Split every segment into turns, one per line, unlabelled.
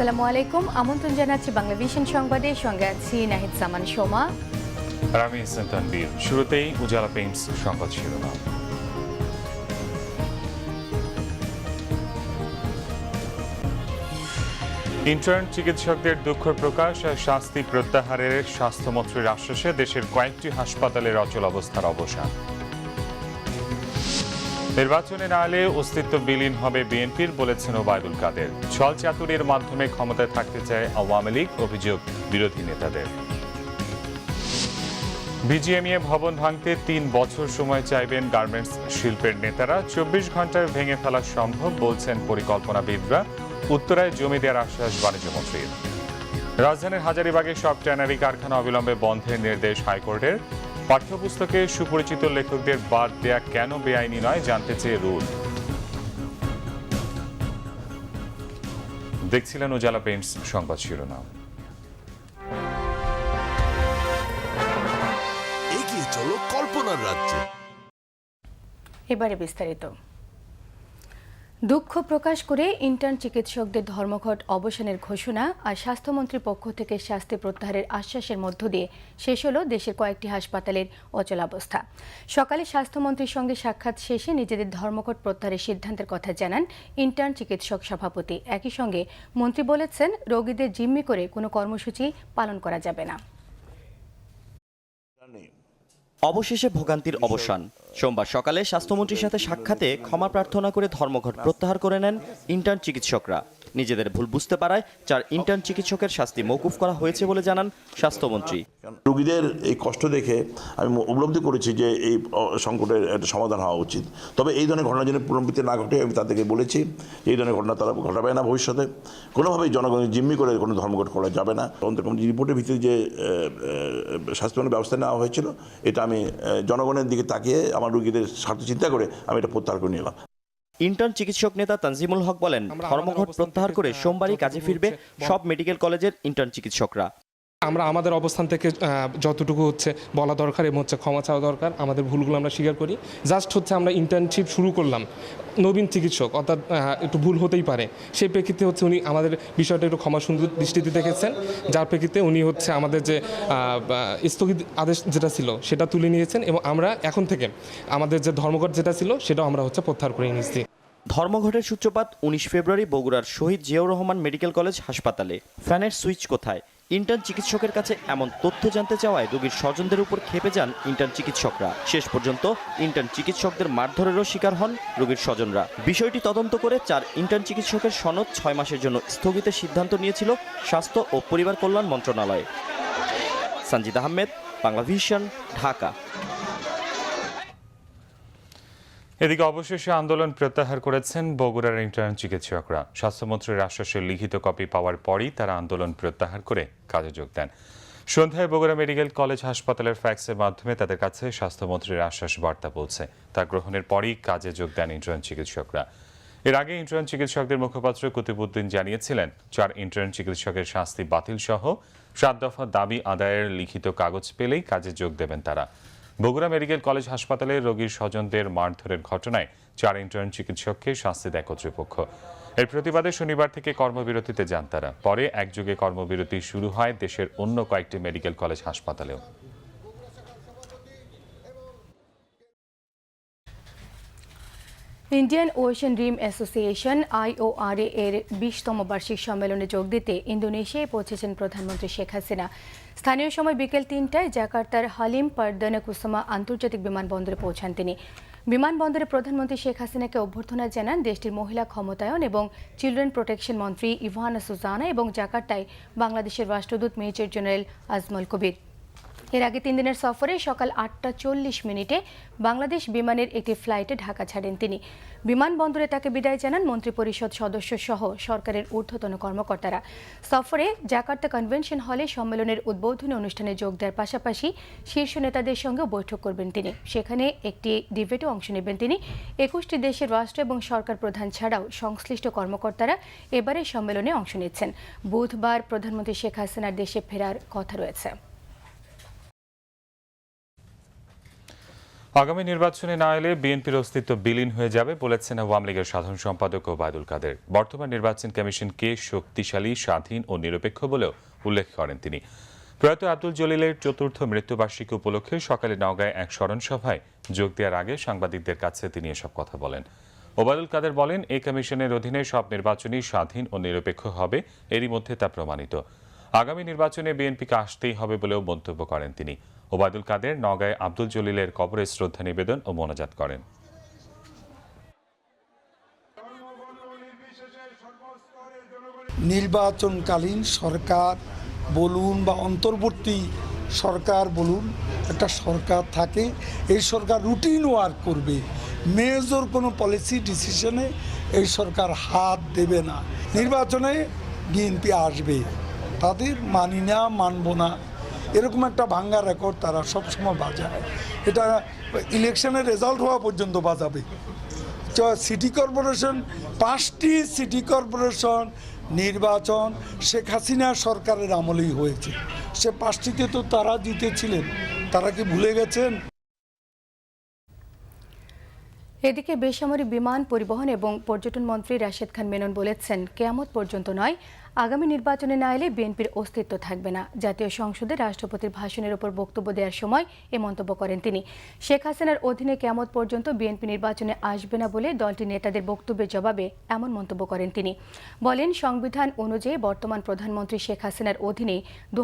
আসসালামু আলাইকুম আমন্ত্রণ জানাচ্ছি বাংলা ভিশন সংবাদে সঙ্গে আছি নাহিদ সামান সোমা
আর আমি ইহসান তানবীর শুরুতেই উজালা পেইন্টস সংবাদ শিরোনাম ইন্টার্ন চিকিৎসকদের দুঃখ প্রকাশ আর শাস্তি প্রত্যাহারের স্বাস্থ্যমন্ত্রীর আশ্বাসে দেশের কয়েকটি হাসপাতালের অচল অবস্থার অবসান নির্বাচনে না এলে অস্তিত্ব বিলীন হবে বিএনপির বলেছেন ওবায়দুল কাদের ছল চাতুরির মাধ্যমে ক্ষমতায় থাকতে চায় আওয়ামী লীগ অভিযোগ বিরোধী নেতাদের বিজিএমইএ ভবন ভাঙতে তিন বছর সময় চাইবেন গার্মেন্টস শিল্পের নেতারা চব্বিশ ঘন্টায় ভেঙে ফেলা সম্ভব বলছেন পরিকল্পনাবিদরা উত্তরায় জমি দেওয়ার আশ্বাস বাণিজ্যমন্ত্রীর রাজধানীর হাজারিবাগে সব ট্যানারি কারখানা অবিলম্বে বন্ধের নির্দেশ হাইকোর্টের পাঠ্যপুস্তকে সুপরিচিত লেখকদের বাদ দেয়া কেন বেআইনি নয় জানতে চেয়ে রুল দেখছিলেন উজালা পেন্টস সংবাদ শিরোনাম
এগিয়ে চলো কল্পনার রাজ্যে এবারে বিস্তারিত দুঃখ প্রকাশ করে ইন্টার্ন চিকিৎসকদের ধর্মঘট অবসানের ঘোষণা আর স্বাস্থ্যমন্ত্রীর পক্ষ থেকে শাস্তি প্রত্যাহারের আশ্বাসের মধ্য দিয়ে শেষ হলো দেশের কয়েকটি হাসপাতালের অচলাবস্থা সকালে স্বাস্থ্যমন্ত্রীর সঙ্গে সাক্ষাৎ শেষে নিজেদের ধর্মঘট প্রত্যাহারের সিদ্ধান্তের কথা জানান ইন্টার্ন চিকিৎসক সভাপতি একই সঙ্গে মন্ত্রী বলেছেন রোগীদের জিম্মি করে কোনো কর্মসূচি পালন করা যাবে না
অবশেষে ভোগান্তির অবসান সোমবার সকালে স্বাস্থ্যমন্ত্রীর সাথে সাক্ষাতে ক্ষমা প্রার্থনা করে ধর্মঘট প্রত্যাহার করে নেন ইন্টার্ন চিকিৎসকরা নিজেদের ভুল বুঝতে পারায় চার ইন্টার্ন চিকিৎসকের শাস্তি মৌকুফ করা হয়েছে বলে জানান স্বাস্থ্যমন্ত্রী
রোগীদের এই কষ্ট দেখে আমি উপলব্ধি করেছি যে এই সংকটের একটা সমাধান হওয়া উচিত তবে এই ধরনের ঘটনা যেন পুনরাবৃত্তি না ঘটে আমি তাদেরকে বলেছি এই ধরনের ঘটনা তারা ঘটাবে না ভবিষ্যতে কোনোভাবেই জনগণের জিম্মি করে কোনো ধর্মঘট করা যাবে না অন্তর্কম রিপোর্টের ভিত্তিতে যে স্বাস্থ্যমন্ত্রী ব্যবস্থা নেওয়া হয়েছিল এটা আমি জনগণের দিকে তাকিয়ে আমার রুগীদের স্বার্থ চিন্তা করে আমি এটা প্রত্যাহার করে নিলাম
ইন্টার্ন চিকিৎসক নেতা তানজিমুল হক বলেন ধর্মঘট প্রত্যাহার করে সোমবারই কাজে ফিরবে সব মেডিকেল কলেজের ইন্টার্ন চিকিৎসকরা
আমরা আমাদের অবস্থান থেকে যতটুকু হচ্ছে বলা দরকার এবং হচ্ছে ক্ষমা চাওয়া দরকার আমাদের ভুলগুলো আমরা স্বীকার করি জাস্ট হচ্ছে আমরা ইন্টার্নশিপ শুরু করলাম নবীন চিকিৎসক অর্থাৎ একটু ভুল হতেই পারে সেই প্রেক্ষিতে হচ্ছে উনি আমাদের বিষয়টা একটু ক্ষমা সুন্দর দৃষ্টিতে দেখেছেন যার প্রেক্ষিতে উনি হচ্ছে আমাদের যে স্থগিত আদেশ যেটা ছিল সেটা তুলে নিয়েছেন এবং আমরা এখন থেকে আমাদের যে ধর্মঘট যেটা ছিল সেটাও আমরা হচ্ছে প্রত্যাহার করে নিয়েছি
ধর্মঘটের সূত্রপাত উনিশ ফেব্রুয়ারি বগুড়ার শহীদ জিয়াউর রহমান মেডিকেল কলেজ হাসপাতালে ফ্যানের সুইচ কোথায় ইন্টার্ন চিকিৎসকের কাছে এমন তথ্য জানতে চাওয়ায় রোগীর স্বজনদের উপর খেপে যান ইন্টার্ন চিকিৎসকরা শেষ পর্যন্ত ইন্টার্ন চিকিৎসকদের মারধরেরও শিকার হন রোগীর স্বজনরা বিষয়টি তদন্ত করে চার ইন্টার্ন চিকিৎসকের সনদ ছয় মাসের জন্য স্থগিতের সিদ্ধান্ত নিয়েছিল স্বাস্থ্য ও পরিবার কল্যাণ মন্ত্রণালয় সঞ্জিদ আহমেদ বাংলাভিশন ঢাকা
এদিকে অবশেষে আন্দোলন প্রত্যাহার করেছেন বগুড়ার ইন্টার্ন চিকিৎসকরা স্বাস্থ্যমন্ত্রীর আশ্বাসের লিখিত কপি পাওয়ার পরই তারা আন্দোলন প্রত্যাহার করে কাজে যোগ দেন সন্ধ্যায় বগুড়া মেডিকেল কলেজ হাসপাতালের ফ্যাক্সের মাধ্যমে তাদের কাছে স্বাস্থ্যমন্ত্রীর আশ্বাস বার্তা পৌঁছে তা গ্রহণের পরই কাজে যোগ দেন ইন্টার্ন চিকিৎসকরা এর আগে ইন্টার্ন চিকিৎসকদের মুখপাত্র কুতুবুদ্দিন জানিয়েছিলেন চার ইন্টার্ন চিকিৎসকের শাস্তি বাতিল সহ সাত দফা দাবি আদায়ের লিখিত কাগজ পেলেই কাজে যোগ দেবেন তারা বগুড়া মেডিকেল কলেজ হাসপাতালে রোগীর স্বজনদের মারধরের ঘটনায় চার ইন্টার্ন চিকিৎসককে শাস্তি দেয় কর্তৃপক্ষ এর প্রতিবাদে শনিবার থেকে কর্মবিরতিতে যান তারা পরে একযোগে কর্মবিরতি শুরু হয় দেশের অন্য কয়েকটি মেডিকেল কলেজ হাসপাতালেও
Indian Ocean Rim Association IORA এর বিশতম বার্ষিক সম্মেলনে যোগ দিতে ইন্দোনেশিয়ায় পৌঁছেছেন প্রধানমন্ত্রী শেখ হাসিনা স্থানীয় সময় বিকেল তিনটায় জাকার্তার হালিম পারদানা কুসুমা আন্তর্জাতিক বিমানবন্দরে পৌঁছান তিনি বিমানবন্দরে প্রধানমন্ত্রী শেখ হাসিনাকে অভ্যর্থনা জানান দেশটির মহিলা ক্ষমতায়ন এবং চিলড্রেন প্রোটেকশন মন্ত্রী ইভানা সুজানা এবং জাকার্তায় বাংলাদেশের রাষ্ট্রদূত মেজর জেনারেল আজমল কবির এর আগে তিন দিনের সফরে সকাল আটটা চল্লিশ মিনিটে বাংলাদেশ বিমানের একটি ফ্লাইটে ঢাকা ছাড়েন তিনি বিমানবন্দরে তাকে বিদায় জানান মন্ত্রিপরিষদ সদস্য সহ সরকারের ঊর্ধ্বতন কর্মকর্তারা সফরে জাকার্তা কনভেনশন হলে সম্মেলনের উদ্বোধনী অনুষ্ঠানে যোগ দেওয়ার পাশাপাশি শীর্ষ নেতাদের সঙ্গে বৈঠক করবেন তিনি সেখানে একটি ডিবেটে অংশ নেবেন তিনি একুশটি দেশের রাষ্ট্র এবং সরকার প্রধান ছাড়াও সংশ্লিষ্ট কর্মকর্তারা এবারের সম্মেলনে অংশ নিচ্ছেন বুধবার প্রধানমন্ত্রী শেখ হাসিনার দেশে ফেরার কথা রয়েছে
আগামী নির্বাচনে না এলে বিএনপির অস্তিত্ব বিলীন হয়ে যাবে বলেছেন আওয়ামী লীগের সাধারণ সম্পাদক ওবায়দুল কাদের বর্তমান নির্বাচন কমিশনকে শক্তিশালী স্বাধীন ও নিরপেক্ষ বলেও উল্লেখ করেন তিনি প্রয়াত আব্দুল জলিলের চতুর্থ মৃত্যুবার্ষিকী উপলক্ষে সকালে নওগাঁয় এক স্মরণ সভায় যোগ দেওয়ার আগে সাংবাদিকদের কাছে তিনি এসব কথা বলেন ওবায়দুল কাদের বলেন এই কমিশনের অধীনে সব নির্বাচনই স্বাধীন ও নিরপেক্ষ হবে এরই মধ্যে তা প্রমাণিত আগামী নির্বাচনে বিএনপিকে আসতেই হবে বলেও মন্তব্য করেন তিনি ওবায়দুল কাদের নগায় আব্দুল জলিলের কবরে শ্রদ্ধা নিবেদন ও মোনাজাত করেন
নির্বাচনকালীন সরকার বলুন বা অন্তর্বর্তী সরকার বলুন একটা সরকার থাকে এই সরকার রুটিন ওয়ার্ক করবে মেজর কোনো পলিসি ডিসিশনে এই সরকার হাত দেবে না নির্বাচনে বিএনপি আসবে তাদের মানি না মানব না এরকম একটা ভাঙ্গা রেকর্ড তারা সবসময় বাজায় এটা ইলেকশনের রেজাল্ট হওয়া পর্যন্ত বাজাবে সিটি কর্পোরেশন পাঁচটি সিটি কর্পোরেশন নির্বাচন শেখ হাসিনা সরকারের আমলেই হয়েছে সে পাঁচটিতে তো তারা জিতেছিলেন তারা কি ভুলে গেছেন
এদিকে বেসামরিক বিমান পরিবহন এবং পর্যটন মন্ত্রী রাশেদ খান মেনন বলেছেন কেয়ামত পর্যন্ত নয় আগামী নির্বাচনে না এলে বিএনপির অস্তিত্ব থাকবে না জাতীয় সংসদে রাষ্ট্রপতির ভাষণের উপর বক্তব্য দেওয়ার সময় এ মন্তব্য করেন তিনি শেখ হাসিনার অধীনে কেমত পর্যন্ত বিএনপি নির্বাচনে আসবে না বলে দলটির নেতাদের বক্তব্যের জবাবে এমন মন্তব্য করেন তিনি বলেন সংবিধান অনুযায়ী বর্তমান প্রধানমন্ত্রী শেখ হাসিনার অধীনে দু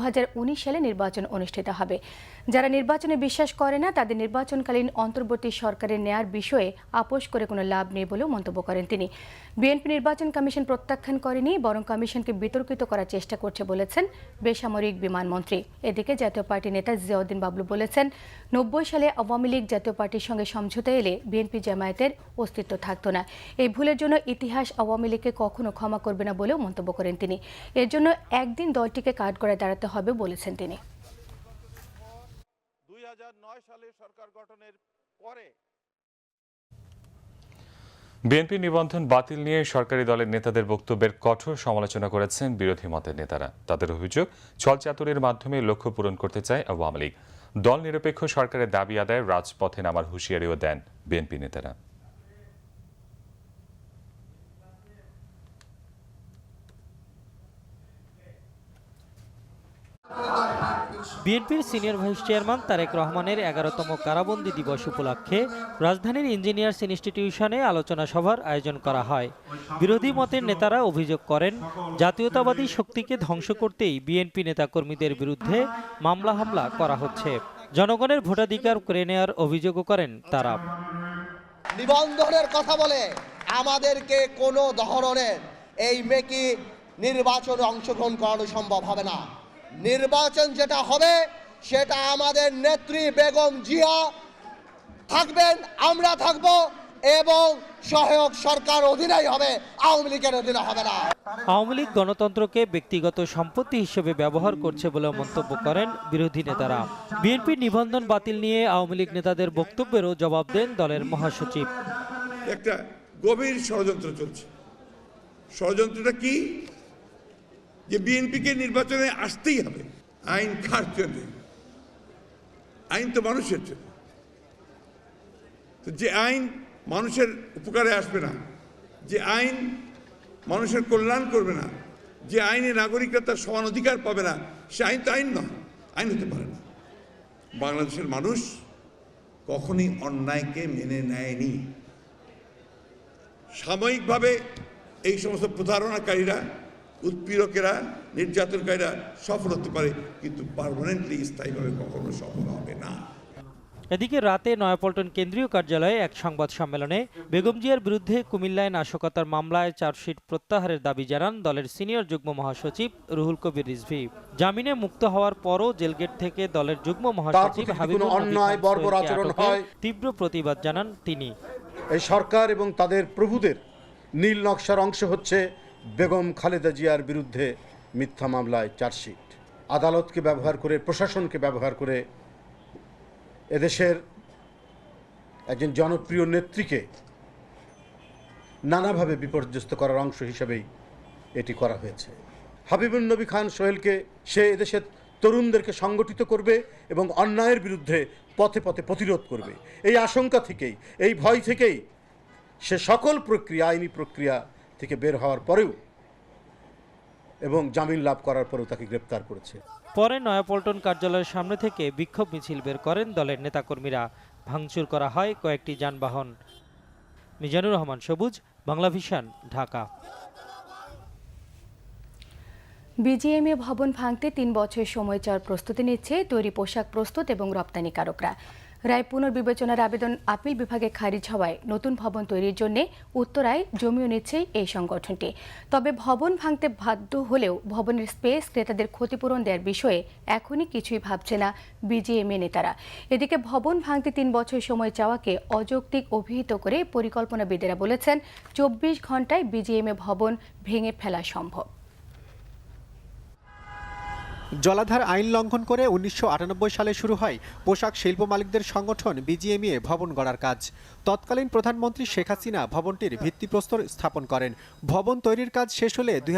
সালে নির্বাচন অনুষ্ঠিত হবে যারা নির্বাচনে বিশ্বাস করে না তাদের নির্বাচনকালীন অন্তর্বর্তী সরকারের নেয়ার বিষয়ে আপোষ করে কোনো লাভ নেই বলেও মন্তব্য করেন তিনি বিএনপি নির্বাচন কমিশন প্রত্যাখ্যান করেনি বরং কমিশনকে বিতর্কিত করার চেষ্টা করছে বলেছেন বেসামরিক বিমানমন্ত্রী এদিকে জাতীয় পার্টি নেতা জিয়াউদ্দিন বাবলু বলেছেন নব্বই সালে আওয়ামী লীগ জাতীয় পার্টির সঙ্গে সমঝোতা এলে বিএনপি জামায়াতের অস্তিত্ব থাকত না এই ভুলের জন্য ইতিহাস আওয়ামী লীগকে কখনো ক্ষমা করবে না বলেও মন্তব্য করেন তিনি এর জন্য একদিন দলটিকে কাঠ গড়ায় দাঁড়াতে হবে বলেছেন তিনি দুই সালে সরকার
গঠনের পরে বিএনপি নিবন্ধন বাতিল নিয়ে সরকারি দলের নেতাদের বক্তব্যের কঠোর সমালোচনা করেছেন বিরোধী মতের নেতারা তাদের অভিযোগ ছলচাতুরির মাধ্যমে লক্ষ্য পূরণ করতে চায় আওয়ামী লীগ দল নিরপেক্ষ সরকারের দাবি আদায় রাজপথে নামার হুঁশিয়ারিও দেন বিএনপি নেতারা
বিএনপির সিনিয়র ভাইস চেয়ারম্যান তারেক রহমানের এগারোতম কারাবন্দী দিবস উপলক্ষে রাজধানীর ইঞ্জিনিয়ার্স ইনস্টিটিউশনে আলোচনা সভার আয়োজন করা হয় বিরোধী মতের নেতারা অভিযোগ করেন জাতীয়তাবাদী শক্তিকে ধ্বংস করতেই বিএনপি নেতাকর্মীদের বিরুদ্ধে মামলা হামলা করা হচ্ছে জনগণের ভোটাধিকার করে নেওয়ার অভিযোগও করেন তারা
নিবন্ধনের কথা বলে আমাদেরকে কোনো ধরনের এই মেকি নির্বাচনে অংশগ্রহণ করানো সম্ভব হবে না নির্বাচন যেটা হবে সেটা আমাদের নেত্রী বেগম জিয়া থাকবেন আমরা থাকব এবং সহায়ক সরকার অধীনেই হবে আওয়ামী লীগের অধীনে হবে না
আওয়ামী লীগ গণতন্ত্রকে ব্যক্তিগত সম্পত্তি হিসেবে ব্যবহার করছে বলে মন্তব্য করেন বিরোধী নেতারা বিএনপি নিবন্ধন বাতিল নিয়ে আওয়ামী লীগ নেতাদের বক্তব্যেরও জবাব দেন দলের মহাসচিব
একটা গভীর ষড়যন্ত্র চলছে ষড়যন্ত্রটা কি যে বিএনপিকে নির্বাচনে আসতেই হবে আইন কার জন্য আইন তো মানুষের জন্য তো যে আইন মানুষের উপকারে আসবে না যে আইন মানুষের কল্যাণ করবে না যে আইনে নাগরিকরা তার সমান অধিকার পাবে না সে আইন তো আইন নয় আইন হতে পারে না বাংলাদেশের মানুষ কখনই অন্যায়কে মেনে নেয়নি সাময়িকভাবে এই সমস্ত প্রতারণাকারীরা উৎপীড়কেরা নির্যাতনকারীরা সফল হতে পারে কিন্তু পারমানেন্টলি স্থায়ীভাবে কখনো সফল হবে না
এদিকে রাতে নয়াপল্টন কেন্দ্রীয় কার্যালয়ে এক সংবাদ সম্মেলনে বেগম জিয়ার বিরুদ্ধে কুমিল্লায় নাশকতার মামলায় চার্জশিট প্রত্যাহারের দাবি জানান দলের সিনিয়র যুগ্ম মহাসচিব রুহুল কবির রিজভি জামিনে মুক্ত হওয়ার পরও জেলগেট থেকে দলের যুগ্ম মহাসচিব হাবিবুল তীব্র প্রতিবাদ জানান তিনি
এই সরকার এবং তাদের প্রভুদের নীল নকশার অংশ হচ্ছে বেগম খালেদা জিয়ার বিরুদ্ধে মিথ্যা মামলায় চার্জশিট আদালতকে ব্যবহার করে প্রশাসনকে ব্যবহার করে এদেশের একজন জনপ্রিয় নেত্রীকে নানাভাবে বিপর্যস্ত করার অংশ হিসেবেই এটি করা হয়েছে হাবিবুল নবী খান সোহেলকে সে এদেশের তরুণদেরকে সংগঠিত করবে এবং অন্যায়ের বিরুদ্ধে পথে পথে প্রতিরোধ করবে এই আশঙ্কা থেকেই এই ভয় থেকেই সে সকল প্রক্রিয়া আইনি প্রক্রিয়া থেকে বের হওয়ার পরেও এবং জামিন লাভ করার পরেও তাকে গ্রেপ্তার করেছে
পরে নয়াপল্টন কার্যালয়ের সামনে থেকে বিক্ষোভ মিছিল বের করেন দলের নেতাকর্মীরা ভাঙচুর করা হয় কয়েকটি যানবাহন মিজানুর রহমান সবুজ বাংলা ভিশন ঢাকা
বিজিএমএ ভবন ভাঙতে তিন বছর সময় চার প্রস্তুতি নিচ্ছে তৈরি পোশাক প্রস্তুত এবং রপ্তানিকারকরা রায় পুনর্বিবেচনার আবেদন আপিল বিভাগে খারিজ হওয়ায় নতুন ভবন তৈরির জন্য উত্তরায় জমিও নিচ্ছে এই সংগঠনটি তবে ভবন ভাঙতে বাধ্য হলেও ভবনের স্পেস ক্রেতাদের ক্ষতিপূরণ দেওয়ার বিষয়ে এখনই কিছুই ভাবছে না বিজিএমএ নেতারা এদিকে ভবন ভাঙতে তিন বছর সময় চাওয়াকে অযৌক্তিক অভিহিত করে পরিকল্পনাবিদেরা বলেছেন চব্বিশ ঘন্টায় বিজিএমএ ভবন ভেঙে ফেলা সম্ভব
জলাধার আইন লঙ্ঘন করে উনিশশো সালে শুরু হয় পোশাক শিল্প মালিকদের সংগঠন বিজিএমএ e ভবন গড়ার কাজ তৎকালীন প্রধানমন্ত্রী শেখ হাসিনা ভবনটির ভিত্তিপ্রস্তর স্থাপন করেন ভবন তৈরির কাজ শেষ হলে দুই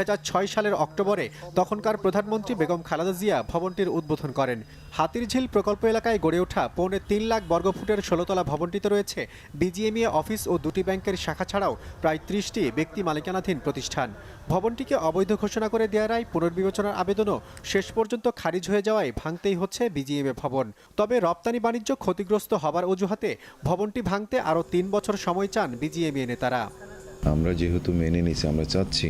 সালের অক্টোবরে তখনকার প্রধানমন্ত্রী বেগম খালেদা জিয়া ভবনটির উদ্বোধন করেন হাতিরঝিল প্রকল্প এলাকায় গড়ে ওঠা পৌনে তিন লাখ বর্গফুটের ষোলোতলা ভবনটিতে রয়েছে বিজিএমইএ অফিস ও দুটি ব্যাংকের শাখা ছাড়াও প্রায় ত্রিশটি ব্যক্তি মালিকানাধীন প্রতিষ্ঠান ভবনটিকে অবৈধ ঘোষণা করে দেওয়ার আয় পুনর্বিবেচনার আবেদনও শেষ পর্যন্ত খারিজ হয়ে যাওয়ায় ভাঙতেই হচ্ছে বিজিএমএ ভবন তবে রপ্তানি বাণিজ্য ক্ষতিগ্রস্ত হবার অজুহাতে ভবনটি ভাঙতে আরও তিন বছর সময় চান বিজিএমএ নেতারা
আমরা যেহেতু মেনে নিছি আমরা চাচ্ছি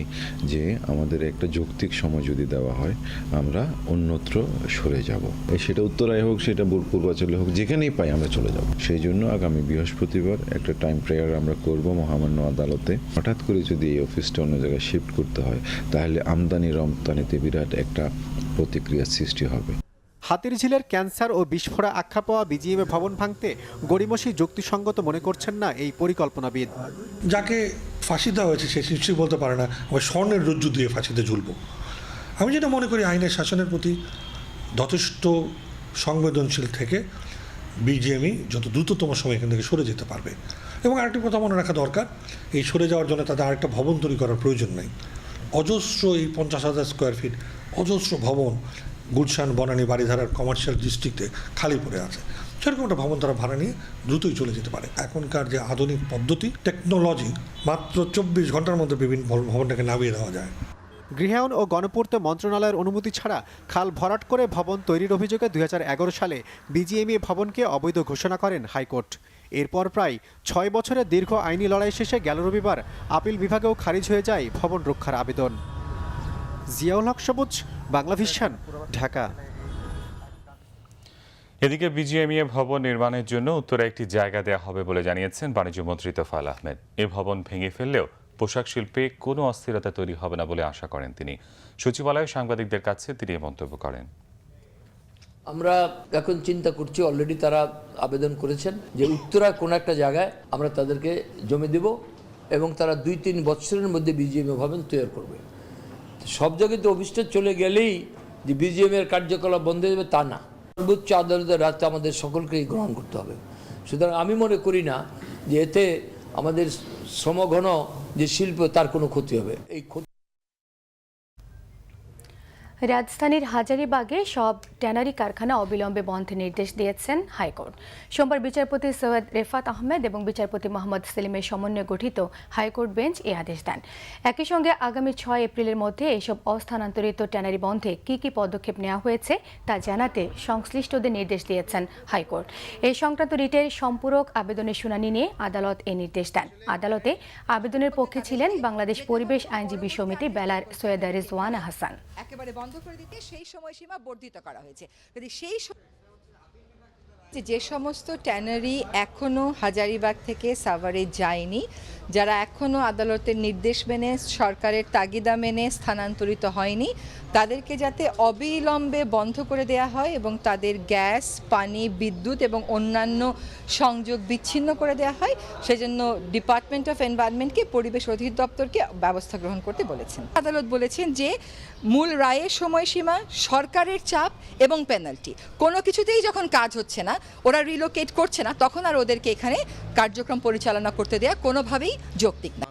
যে আমাদের একটা যৌক্তিক সময় যদি দেওয়া হয় আমরা অন্যত্র সরে যাব সেটা উত্তরায় হোক সেটা পূর্বাচলে হোক যেখানেই পাই আমরা চলে যাব সেই জন্য আগামী বৃহস্পতিবার একটা টাইম প্রেয়ার আমরা করব মহামান্য আদালতে হঠাৎ করে যদি এই অফিসটা অন্য জায়গায় শিফট করতে হয় তাহলে আমদানি রমদানিতে বিরাট একটা প্রতিক্রিয়ার সৃষ্টি হবে
হাতিরঝিলের ক্যান্সার ও বিস্ফোরা আখ্যা পাওয়া বিজিএমএ ভবন ভাঙতে গড়িমসি যুক্তিসঙ্গত মনে করছেন না এই পরিকল্পনাবিদ
যাকে ফাঁসি দেওয়া হয়েছে সে নিশ্চয়ই বলতে পারে না আবার স্বর্ণের রজ্জু দিয়ে ফাঁসিতে ঝুলব আমি যেটা মনে করি আইনের শাসনের প্রতি যথেষ্ট সংবেদনশীল থেকে বিজিএমই যত দ্রুততম সময় এখান থেকে সরে যেতে পারবে এবং আরেকটি কথা মনে রাখা দরকার এই সরে যাওয়ার জন্য তাদের আরেকটা ভবন তৈরি করার প্রয়োজন নেই অজস্র এই পঞ্চাশ হাজার স্কোয়ার ফিট অজস্র ভবন গুলশান বনানী বাড়িধারার কমার্শিয়াল ডিস্ট্রিক্টে খালি পড়ে আছে সেরকম একটা ভবন তারা ভাড়া নিয়ে দ্রুতই চলে যেতে পারে এখনকার যে আধুনিক পদ্ধতি টেকনোলজি মাত্র চব্বিশ ঘন্টার মধ্যে বিভিন্ন ভবনটাকে নামিয়ে দেওয়া যায়
গৃহায়ণ ও গণপূর্ত মন্ত্রণালয়ের অনুমতি ছাড়া খাল ভরাট করে ভবন তৈরির অভিযোগে দুই সালে বিজিএমইএ ভবনকে অবৈধ ঘোষণা করেন হাইকোর্ট এরপর প্রায় ছয় বছরের দীর্ঘ আইনি লড়াই শেষে গেল রবিবার আপিল বিভাগেও খারিজ হয়ে যায় ভবন রক্ষার আবেদন জিয়াউল হক সবুজ বাংলা ভিশন ঢাকা
এদিকে বিজিএমইএ ভবন নির্মাণের জন্য উত্তরে একটি জায়গা দেয়া হবে বলে জানিয়েছেন বাণিজ্য মন্ত্রী তোফাল আহমেদ এ ভবন ভেঙে ফেললেও পোশাক শিল্পে কোনো অস্থিরতা তৈরি হবে না বলে আশা করেন তিনি সচিবালয়ে সাংবাদিকদের কাছে তিনি মন্তব্য করেন
আমরা এখন চিন্তা করছি অলরেডি তারা আবেদন করেছেন যে উত্তরা কোনো একটা জায়গায় আমরা তাদেরকে জমি দেব এবং তারা দুই তিন বছরের মধ্যে বিজিএমএ ভবন তৈরি করবে সব জায়গায় তো অফিসটা চলে গেলেই যে বিজিএমের কার্যকলাপ বন্ধ হয়ে যাবে তা না সর্বোচ্চ আদালতের রাতে আমাদের সকলকেই গ্রহণ করতে হবে সুতরাং আমি মনে করি না যে এতে আমাদের শ্রমঘন যে শিল্প তার কোনো ক্ষতি হবে এই ক্ষতি
রাজধানীর হাজারিবাগে সব ট্যানারি কারখানা অবিলম্বে বন্ধের নির্দেশ দিয়েছেন হাইকোর্ট সোমবার বিচারপতি সৈয়দ রেফাত আহমেদ এবং বিচারপতি মোহাম্মদ সেলিমের সমন্বয়ে গঠিত হাইকোর্ট বেঞ্চ এ আদেশ দেন একই সঙ্গে আগামী ছয় এপ্রিলের মধ্যে এসব অস্থানান্তরিত ট্যানারি বন্ধে কি কি পদক্ষেপ নেওয়া হয়েছে তা জানাতে সংশ্লিষ্টদের নির্দেশ দিয়েছেন হাইকোর্ট এই সংক্রান্ত রিটের সম্পূরক আবেদনের শুনানি নিয়ে আদালত এ নির্দেশ দেন আদালতে আবেদনের পক্ষে ছিলেন বাংলাদেশ পরিবেশ আইনজীবী সমিতি বেলার সৈয়দা রিজওয়ান হাসান একেবারে বন্ধ করে দিতে সেই সময়সীমা বর্ধিত করা
হয়েছে যদি সেই যে সমস্ত ট্যানারি এখনও হাজারিবাগ থেকে সাভারে যায়নি যারা এখনও আদালতের নির্দেশ মেনে সরকারের তাগিদা মেনে স্থানান্তরিত হয়নি তাদেরকে যাতে অবিলম্বে বন্ধ করে দেয়া হয় এবং তাদের গ্যাস পানি বিদ্যুৎ এবং অন্যান্য সংযোগ বিচ্ছিন্ন করে দেয়া হয় সেজন্য ডিপার্টমেন্ট অফ এনভায়রনমেন্টকে পরিবেশ অধিদপ্তরকে ব্যবস্থা গ্রহণ করতে বলেছেন আদালত বলেছেন যে মূল রায়ের সময়সীমা সরকারের চাপ এবং পেনাল্টি কোনো কিছুতেই যখন কাজ হচ্ছে না ওরা রিলোকেট করছে না তখন আর ওদেরকে এখানে কার্যক্রম পরিচালনা করতে দেওয়া কোনোভাবেই যৌক্তিক না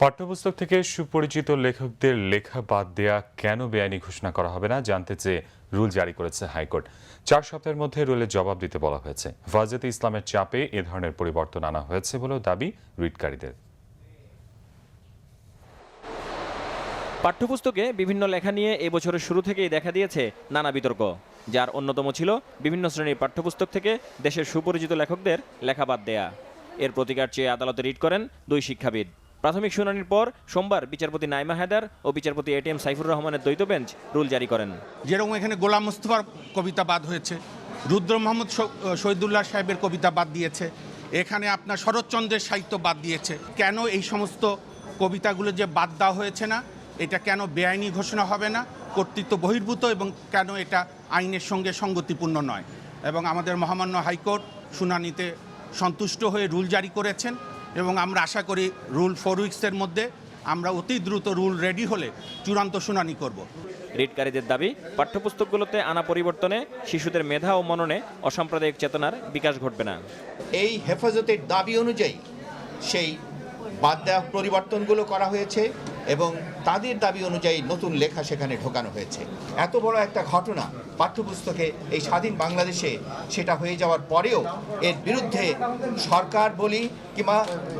পাঠ্যপুস্তক থেকে সুপরিচিত লেখকদের লেখা বাদ দেয়া কেন বেআইনি ঘোষণা করা হবে না জানতে চেয়ে রুল জারি করেছে হাইকোর্ট চার সপ্তাহের মধ্যে রুলের জবাব দিতে বলা হয়েছে ফাজেতে ইসলামের চাপে এ ধরনের পরিবর্তন আনা হয়েছে বলেও দাবি রিটকারীদের
পাঠ্যপুস্তকে বিভিন্ন লেখা নিয়ে এবছরের শুরু থেকেই দেখা দিয়েছে নানা বিতর্ক যার অন্যতম ছিল বিভিন্ন শ্রেণীর পাঠ্যপুস্তক থেকে দেশের সুপরিচিত লেখকদের লেখা বাদ দেয়া এর প্রতিকার চেয়ে আদালতে রিট করেন দুই শিক্ষাবিদ প্রাথমিক শুনানির পর সোমবার বিচারপতি নাইমা হায়দার ও বিচারপতি এটিএম সাইফুর রহমানের দ্বৈত বেঞ্চ রুল জারি করেন
যেরকম এখানে গোলাম মুস্তফার কবিতা বাদ হয়েছে রুদ্র মোহাম্মদ শহীদুল্লাহ সাহেবের কবিতা বাদ দিয়েছে এখানে আপনার শরৎচন্দ্রের সাহিত্য বাদ দিয়েছে কেন এই সমস্ত কবিতাগুলো যে বাদ দেওয়া হয়েছে না এটা কেন বেআইনি ঘোষণা হবে না কর্তৃত্ব বহির্ভূত এবং কেন এটা আইনের সঙ্গে সঙ্গতিপূর্ণ নয় এবং আমাদের মহামান্য হাইকোর্ট শুনানিতে সন্তুষ্ট হয়ে রুল জারি করেছেন এবং আমরা আশা করি রুল ফোর উইক্সের মধ্যে আমরা অতি দ্রুত রুল রেডি হলে চূড়ান্ত শুনানি করব
রিটকারীদের দাবি পাঠ্যপুস্তকগুলোতে আনা পরিবর্তনে শিশুদের মেধা ও মননে অসাম্প্রদায়িক চেতনার বিকাশ ঘটবে না
এই হেফাজতের দাবি অনুযায়ী সেই বাদ দেওয়া পরিবর্তনগুলো করা হয়েছে এবং তাদের দাবি অনুযায়ী নতুন লেখা সেখানে ঢোকানো হয়েছে এত বড় একটা ঘটনা পাঠ্যপুস্তকে এই স্বাধীন বাংলাদেশে সেটা হয়ে যাওয়ার পরেও এর বিরুদ্ধে সরকার বলি কিংবা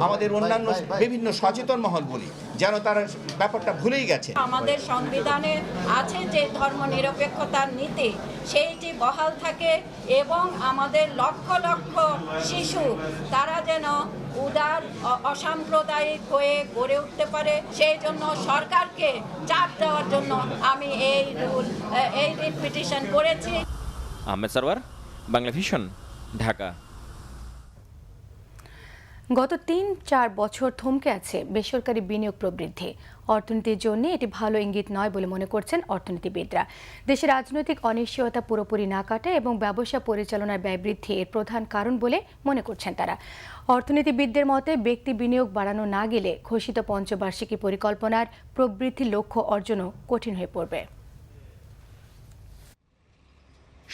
আমাদের অন্যান্য বিভিন্ন সচেতন মহল বলি যেন তার ব্যাপারটা ভুলেই গেছে
আমাদের সংবিধানে আছে যে ধর্ম নিরপেক্ষতার নীতি সেইটি বহাল থাকে এবং আমাদের লক্ষ লক্ষ শিশু তারা যেন উদার অসাম্প্রদায়িক হয়ে গড়ে উঠতে পারে সেই জন্য সরকারকে চাপ দেওয়ার জন্য আমি এই রুল এই পিটিশন করেছি
আহমেদ সরওয়ার বাংলা ভিশন ঢাকা
গত তিন চার বছর থমকে আছে বেসরকারি বিনিয়োগ প্রবৃদ্ধি অর্থনীতির জন্য এটি ভালো ইঙ্গিত নয় বলে মনে করছেন অর্থনীতিবিদরা দেশের রাজনৈতিক অনিশ্চয়তা পুরোপুরি না কাটে এবং ব্যবসা পরিচালনার ব্যয় বৃদ্ধি এর প্রধান কারণ বলে মনে করছেন তারা অর্থনীতিবিদদের মতে ব্যক্তি বিনিয়োগ বাড়ানো না গেলে ঘোষিত পঞ্চবার্ষিকী পরিকল্পনার প্রবৃদ্ধি লক্ষ্য অর্জনও কঠিন হয়ে পড়বে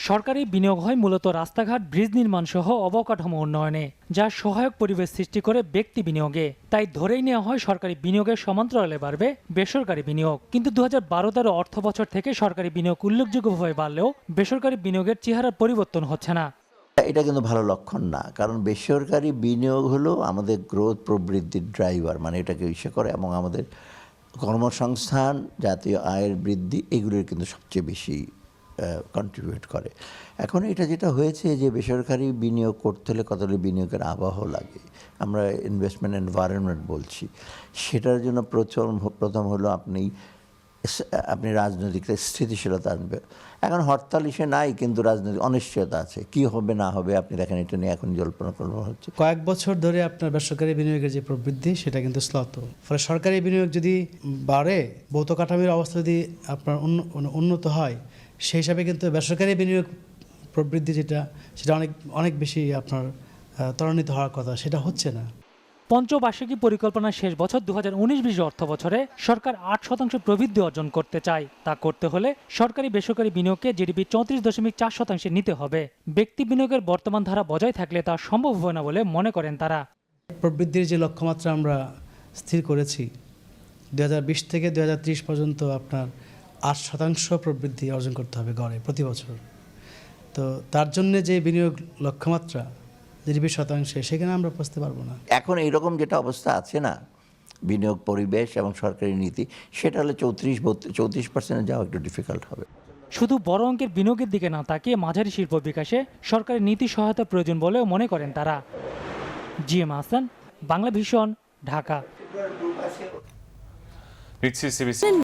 সরকারি বিনিয়োগ হয় মূলত রাস্তাঘাট ব্রিজ নির্মাণ সহ অবকাঠামো উন্নয়নে যা সহায়ক পরিবেশ সৃষ্টি করে ব্যক্তি বিনিয়োগে তাই ধরেই নেওয়া হয় সরকারি বিনিয়োগের সমান্তরালে বাড়বে বেসরকারি বিনিয়োগ কিন্তু দু হাজার বারো তেরো অর্থ বছর থেকে সরকারি বিনিয়োগ উল্লেখযোগ্যভাবে বাড়লেও বেসরকারি বিনিয়োগের চেহারার পরিবর্তন হচ্ছে না এটা কিন্তু ভালো লক্ষণ না কারণ বেসরকারি বিনিয়োগ হলো আমাদের গ্রোথ প্রবৃদ্ধির ড্রাইভার মানে এটাকে ইস্যু করে এবং আমাদের কর্মসংস্থান জাতীয় আয়ের বৃদ্ধি এগুলোর কিন্তু সবচেয়ে বেশি কন্ট্রিবিউট করে এখন এটা যেটা হয়েছে যে বেসরকারি বিনিয়োগ করতে হলে কতগুলি বিনিয়োগের আবাহ লাগে আমরা ইনভেস্টমেন্ট এনভায়রনমেন্ট বলছি সেটার জন্য প্রচলন প্রথম হলো আপনি আপনি রাজনৈতিকতে স্থিতিশীলতা আনবে এখন হরতাল ইসে নাই কিন্তু রাজনৈতিক অনিশ্চয়তা আছে কি হবে না হবে আপনি দেখেন এটা নিয়ে এখন জল্পনা কল্পনা হচ্ছে কয়েক বছর ধরে আপনার বেসরকারি বিনিয়োগের যে প্রবৃদ্ধি সেটা কিন্তু স্লত ফলে সরকারি বিনিয়োগ যদি বাড়ে ভৌত কাঠামির অবস্থা যদি আপনার মানে উন্নত হয় সেই হিসাবে কিন্তু বেসরকারি বিনিয়োগ প্রবৃদ্ধি যেটা সেটা অনেক অনেক বেশি আপনার ত্বরান্বিত হওয়ার কথা সেটা হচ্ছে না পঞ্চবার্ষিকী পরিকল্পনার শেষ বছর দু হাজার উনিশ বিশ অর্থ বছরে সরকার আট শতাংশ প্রবৃদ্ধি অর্জন করতে চায় তা করতে হলে সরকারি বেসরকারি বিনিয়োগকে জিডিপি চৌত্রিশ দশমিক চার শতাংশে নিতে হবে ব্যক্তি বিনিয়োগের বর্তমান ধারা বজায় থাকলে তা সম্ভব হবে না বলে মনে করেন তারা প্রবৃদ্ধির যে লক্ষ্যমাত্রা আমরা স্থির করেছি দু থেকে দু পর্যন্ত আপনার আট শতাংশ প্রবৃদ্ধি অর্জন করতে হবে গড়ে প্রতি বছর তো তার জন্য যে বিনিয়োগ লক্ষ্যমাত্রা নির্বিশ শতাংশে সেখানে আমরা পৌঁছতে পারবো না এখন এইরকম যেটা অবস্থা আছে না বিনিয়োগ পরিবেশ এবং সরকারি নীতি সেটা হলে চৌত্রিশ চৌত্রিশ পার্সেন্টে যাওয়া একটু ডিফিকাল্ট হবে শুধু বড় অঙ্কের বিনিয়োগের দিকে না তাকিয়ে মাঝারি শিল্প বিকাশে সরকারি নীতি সহায়তা প্রয়োজন বলেও মনে করেন তারা জি এম আহসান বাংলা ভীষণ ঢাকা